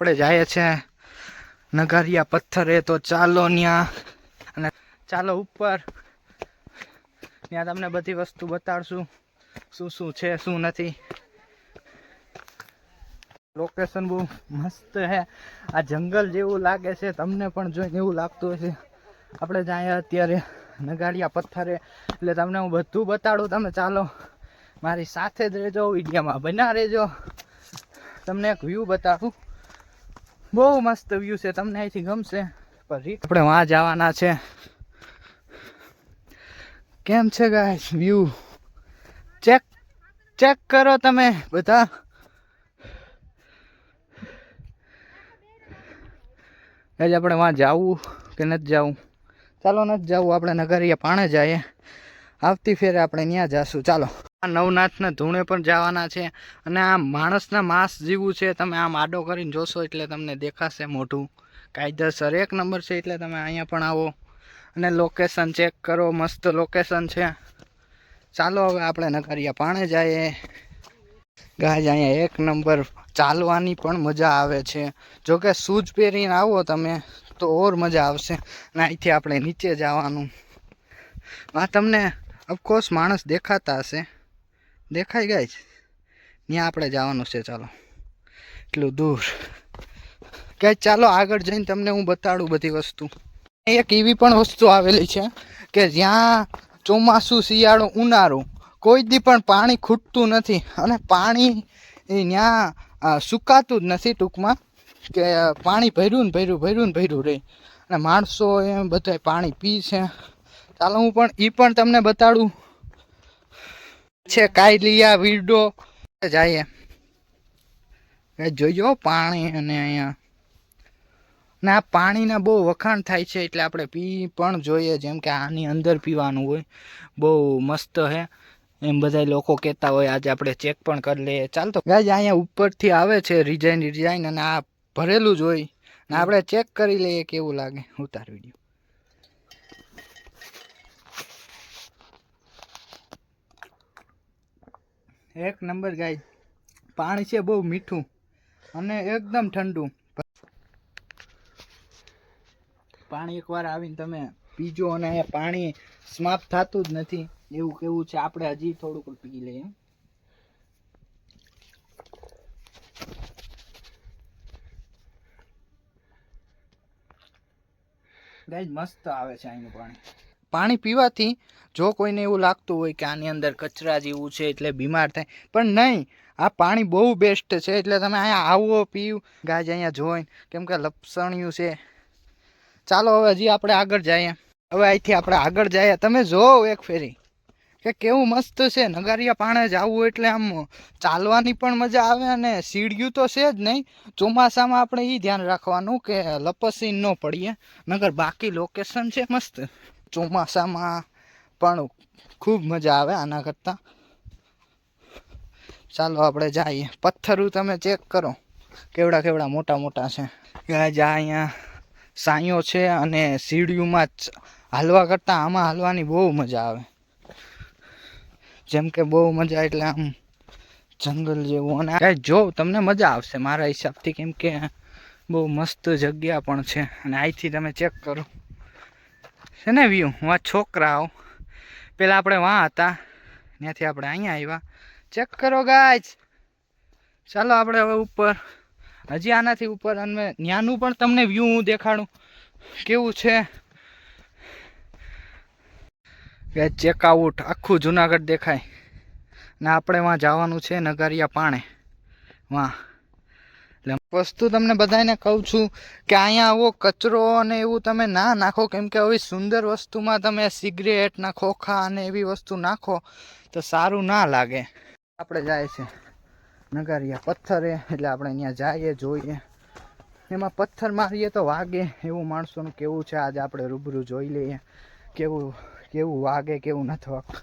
આપણે જઈએ છે નગારિયા પથ્થરે તો ચાલો ન્યા. અને ચાલો ઉપર. ત્યાં તમને બધી વસ્તુ બતાડશું. શું શું છે, શું નથી. લોકેશન બહુ મસ્ત છે. આ જંગલ જેવું લાગે છે, તમને પણ જોઈને એવું લાગતું હશે. આપણે જાય અત્યારે નગાડિયા પથ્થરે એટલે તમને હું બધું બતાડું, તમે ચાલો. મારી સાથે જ રહેજો, વિડીયામાં બના રહેજો. તમને એક વ્યૂ બતાવું બહુ મસ્ત વ્યૂ છે, તમને અહીંથી ગમશે. પણ આપણે વાં જવાના છે. કેમ છે ગાય વ્યૂ ચેક ચેક કરો તમે બધા. આજે આપણે વાં જાવું કે નથી જવું? ચાલો, નથી જવું. આપણે નગરિયા પાણે જઈએ. આવતી ફેરે આપણે ત્યાં જશું. ચાલો. નવનાથના ધૂણે પણ જવાના છે અને આ માણસના માંસ જેવું છે. તમે આમ આડો કરીને જોશો એટલે તમને દેખાશે મોઢું. કાયદેસર એક નંબર છે એટલે તમે અહીંયા પણ આવો અને લોકેશન ચેક કરો. મસ્ત લોકેશન છે. ચાલો હવે આપણે નગરિયા પાણે જઈએ. ગાય અહીંયા એક નંબર ચાલવાની પણ મજા આવે છે. જો કે શૂઝ પહેરીને આવો તમે તો ઓર મજા આવશે. અને અહીંથી આપણે નીચે જવાનું. આ તમને ઓફકોર્સ માણસ દેખાતા હશે. દેખાઈ ગાય ત્યાં આપણે જવાનું છે, ચાલો. એટલું દૂર. કે ચાલો આગળ જઈને તમને હું બતાડું બધી વસ્તુ. એક એવી પણ વસ્તુ આવેલી છે કે જ્યાં ચોમાસું, શિયાળો, ઉનાળો, કોઈ દી પણ પાણી ખૂટતું નથી અને પાણી ત્યાં સુકાતું જ નથી ટૂંકમાં કે પાણી ભર્યું ને ભર્યું ભર્યું ને ભર્યું રહે. અને માણસો એમ બધા પાણી પી છે. ચાલો હું પણ એ પણ તમને બતાડું. છે કાયલિયા વિડો જઈએ. એ જોઈજો પાણી અને અહીંયા. ને આ પાણીના બહુ વખાણ થાય છે, એટલે આપણે પી પણ જોઈએ, જેમ કે આની અંદર પીવાનું હોય. બહુ મસ્ત હે. એમ બધા લોકો કહેતા હોય, આજે આપણે ચેક પણ કરી લઈએ. ચાલ તો. ગાય અહીંયા ઉપરથી આવે છે રિઝાઇન ડિઝાઇન અને આ ભરેલું જ હોય. ને આપણે ચેક કરી લઈએ કેવું લાગે. ઉતાર વીડિયો. એક નંબર ગાય. પાણી છે બહુ મીઠું અને એકદમ ઠંડુ. પાણી એકવાર આવીને તમે પીજો અને અહીંયા પાણી સમાપ્ત થતું જ નથી. એવું કેવું છે? આપણે હજી થોડુંક પી લઈએ. ગાય, મસ્ત આવે છે અહીંનું પાણી. પાણી પીવાથી જો કોઈને એવું લાગતું હોય કે આની અંદર કચરા જેવું છે એટલે બીમાર થાય, પણ નહીં, આ પાણી બહુ બેસ્ટ છે, એટલે તમે અહીંયા આવો પીવું ગાજ અહીંયા જોઈને કેમ કે લપસણિયું છે. ચાલો હવે હજી આપણે આગળ જઈએ. હવે અહીંથી આપણે આગળ જઈએ. તમે જોવો એક ફેરી, કે કેવું મસ્ત છે. નગારિયા પાણે જવું એટલે આમ ચાલવાની પણ મજા આવે અને સીડિયું તો છે જ નહીં. ચોમાસામાં આપણે એ ધ્યાન રાખવાનું કે લપસી ન પડીએ, નગર બાકી લોકેશન છે મસ્ત. ચોમાસામાં પણ ખૂબ મજા આવે આના કરતાં. ચાલો આપણે જઈએ. પથ્થરું તમે ચેક કરો. કેવડા કેવડા મોટા મોટા છે. ત્યાં જા અહીંયા સાંયો છે અને સીડીયુમાં જ હાલવા કરતાં આમાં હાલવાની બહુ મજા આવે. જેમ કે બહુ મજા એટલે આમ જંગલ જેવું અને કાંઈ જો તમને મજા આવશે મારા હિસાબથી કેમ કે બહુ મસ્ત જગ્યા પણ છે અને અહીંથી તમે ચેક કરો. છે ને વ્યૂ વાં છોકરાઓ પેલા આપણે વાં હતા. ત્યાંથી આપણે અહીંયા આવ્યા. ચેક કરો ગાય ચાલો આપણે હવે ઉપર. હજી આનાથી ઉપર અને ત્યાંનું પણ તમને વ્યૂ હું દેખાડું. કેવું છે? કે ચેકઆઉટ આખું જુનાગઢ દેખાય. ને આપણે વાં જવાનું છે નગારિયા પાણે. વાં. એટલે વસ્તુ તમને બધાને કહું છું કે અહીંયા આવો કચરો અને એવું તમે ના નાખો. કેમ કે આવી સુંદર વસ્તુમાં તમે સિગરેટના ખોખા અને એવી વસ્તુ નાખો તો સારું ના લાગે. આપણે જાય છે નગારીએ પથ્થરે, એટલે આપણે અહીંયા જઈએ, જોઈએ. એમાં પથ્થર મારીએ તો વાગે. એવું માણસોનું કેવું છે? આજે આપણે રૂબરૂ જોઈ લઈએ. કેવું કેવું વાગે, કેવું નથી વાગતું.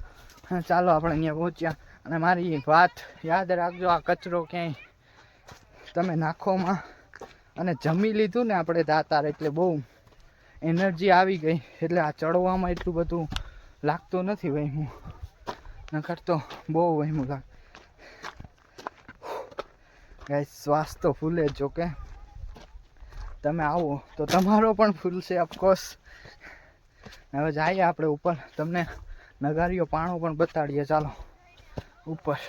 ચાલો આપણે અહીંયા પહોંચ્યા. અને મારી વાત યાદ રાખજો, આ કચરો ક્યાંય તમે નાખોમાં અને જમી લીધું ને આપણે દાતાર એટલે બહુ એનર્જી આવી ગઈ. એટલે આ ચડવામાં એટલું બધું લાગતું નથી વહેમું. નકર તો બહુ વહેમું લાગ ગાય શ્વાસ તો ફૂલે જ કે તમે આવો તો તમારો પણ ફૂલશે ઓફકોર્સ હવે જઈએ આપણે ઉપર. તમને નગારીઓ પાણો પણ બતાડીએ. ચાલો, ઉપર.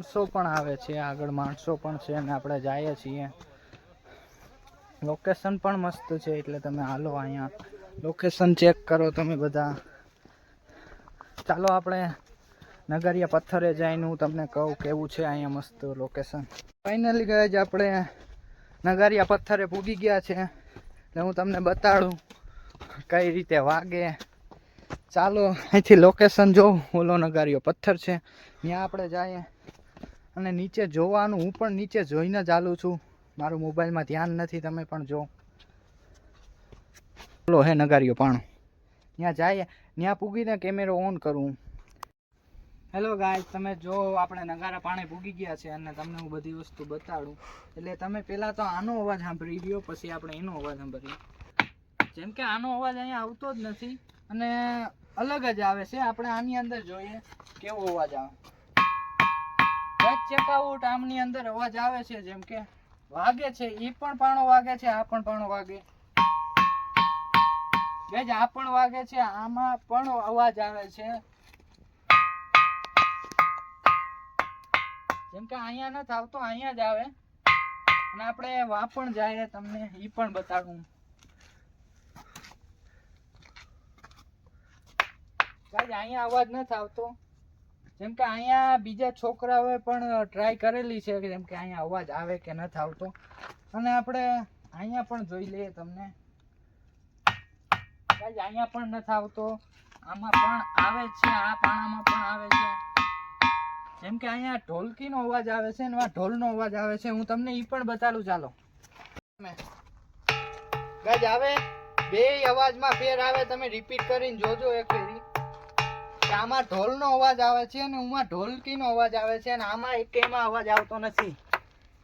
માણસો પણ આવે છે, આગળ માણસો પણ છે અને આપણે જઈએ છીએ. લોકેશન પણ મસ્ત છે, એટલે તમે હાલો અહીંયા. લોકેશન ચેક કરો તમે બધા. ચાલો આપણે નગરિયા પથ્થરે જઈને હું તમને કહું કેવું છે અહીંયા મસ્ત લોકેશન ફાઇનલી ગયા જ આપણે નગારિયા પથ્થરે પૂગી ગયા છે. એટલે હું તમને બતાડું કઈ રીતે વાગે. ચાલો અહીંથી લોકેશન જોઉં. ઓલો નગારીઓ પથ્થર છે. ત્યાં આપણે જઈએ. અને નીચે જોવાનું, હું પણ નીચે જોઈને ચાલું છું. મારું મોબાઈલમાં ધ્યાન નથી, તમે પણ જો. બોલો હે નગારીઓ પણ. ત્યાં જઈએ ત્યાં પૂગીને કેમેરો ઓન કરું. હેલો ગાય તમે જો આપણે નગારા પાણી પૂગી ગયા છે અને તમને હું બધી વસ્તુ બતાડું. એટલે તમે પહેલાં તો આનો અવાજ સાંભળી ગયો પછી આપણે એનો અવાજ સાંભળીએ. જેમ કે આનો અવાજ અહીંયા આવતો જ નથી અને અલગ જ આવે છે. આપણે આની અંદર જોઈએ, કેવો અવાજ આવે. ચેકઆઉટ આમની અંદર અવાજ આવે છે, જેમ કે વાગે છે એ પણ પાણો વાગે છે, આ પણ પાણો વાગે. ગેજ આ પણ વાગે છે, આમાં પણ અવાજ આવે છે. જેમ કે અહીંયા નથી આવતો, અહીંયા જ આવે. અને આપણે વા પણ જાય, તમને એ પણ બતાડું. અહીંયા અવાજ નથી આવતો. જેમ કે અહીંયા બીજા છોકરાઓએ પણ ટ્રાય કરેલી છે, જેમ કે અહીંયા અવાજ આવે કે નથી આવતો. અને આપણે અહીંયા પણ જોઈ લઈએ તમને. અહીંયા પણ નથી આવતો. આમાં પણ આવે છે, આ પાણામાં પણ આવે છે. જેમ કે અહીંયા ઢોલકીનો અવાજ આવે છે ને ઢોલનો અવાજ આવે છે. હું તમને એ પણ બતાડું, ચાલો. ગાજ આવે. બે અવાજમાં ફેર આવે, તમે રિપીટ કરીને જોજો એક ફેરી આમાં ઢોલનો અવાજ આવે છે અને ઉમાં ઢોલકીનો અવાજ આવે છે અને આમાં એક એમાં અવાજ આવતો નથી.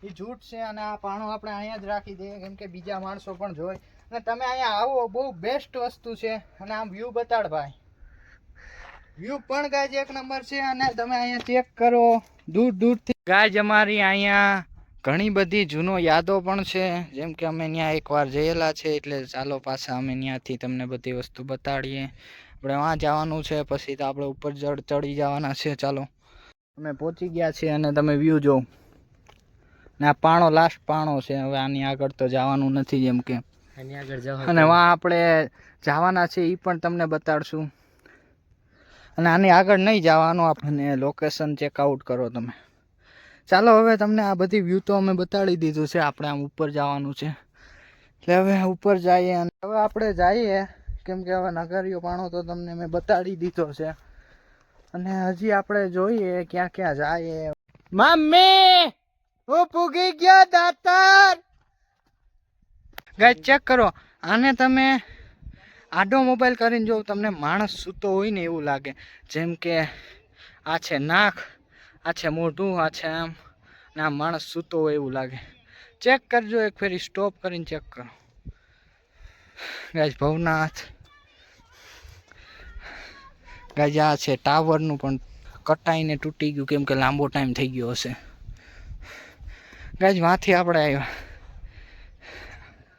એ જૂઠ છે અને આ પાણો આપણે અહીંયા જ રાખી દઈએ, કેમ કે બીજા માણસો પણ જોઈ અને તમે અહીંયા આવો, બહુ બેસ્ટ વસ્તુ છે. અને આમ વ્યૂ બતાડ ભાઈ. વ્યૂ પણ ગાય એક નંબર છે અને તમે અહીંયા ચેક કરો. દૂર દૂરથી ગાય અમારી અહીંયા ઘણી બધી જૂનો યાદો પણ છે. જેમ કે અમે ત્યાં એકવાર જયેલા છે એટલે ચાલો પાછા અમે ત્યાંથી તમને બધી વસ્તુ બતાડીએ. આપણે વાં જવાનું છે પછી તો આપણે ઉપર ચડ ચડી જવાના છે ચાલો. અમે પહોંચી ગયા છીએ અને તમે વ્યૂ જો ને આ પાણો લાસ્ટ પાણો છે હવે આની આગળ તો જવાનું નથી જેમ કે. આની આગળ જાઓ અને વાં આપણે જવાના છે એ પણ તમને બતાડશું. અને આની આગળ નહીં જવાનું આપણને લોકેશન ચેકઆઉટ કરો તમે. ચાલો, હવે તમને આ બધી વ્યૂ તો અમે બતાડી દીધું છે, આપણે આમ ઉપર જવાનું છે. એટલે હવે ઉપર જઈએ અને હવે આપણે જઈએ, કેમ કે હવે નગરીઓ પાણો તો તમને મેં બતાડી દીધો છે. અને હજી આપણે જોઈએ ક્યાં ક્યાં જઈએ. મમ્મી, હું પૂગી ગયો દાતર ગાય ચેક કરો, આને તમે આડો મોબાઈલ કરીને જો તમને માણસ સૂતો હોય ને એવું લાગે, જેમ કે આ છે નાક. આ છે મોઢું, આ છે આમ. ને માણસ સૂતો હોય એવું લાગે. ચેક કરજો એક ફેરી સ્ટોપ કરીને ચેક કરો. ગાય ભવનાથ. ગાય આ છે ટાવરનું પણ કટાઈને તૂટી ગયું, કેમ કે લાંબો ટાઈમ થઈ ગયો હશે. ગાય વાંથી આપણે આવ્યા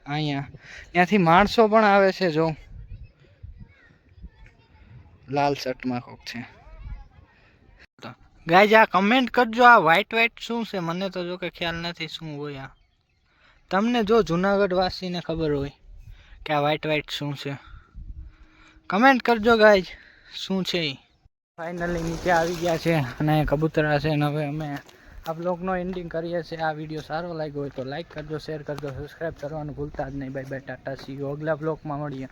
અહીંયા. ત્યાંથી માણસો પણ આવે છે, જો. લાલ શર્ટમાં કોક છે. ગાય આ કમેન્ટ કરજો, આ વ્હાઇટ વ્હાઇટ શું છે? મને તો જો કે ખ્યાલ નથી શું હોય આ. તમને જો જુનાગઢ વાસીને ખબર હોય કે આ વ્હાઇટ વ્હાઇટ શું છે. કમેન્ટ કરજો ગાય શું છે એ ફાઇનલી નીચે આવી ગયા છે અને કબૂતરા છે અને હવે અમે આ બ્લોગનો એન્ડિંગ કરીએ છીએ. આ વીડિયો સારો લાગ્યો હોય તો લાઈક કરજો શેર કરજો સબસ્ક્રાઈબ કરવાનું ભૂલતા જ નહીં. બાય બાય ટાટા સી અગલા બ્લોગમાં મળીએ.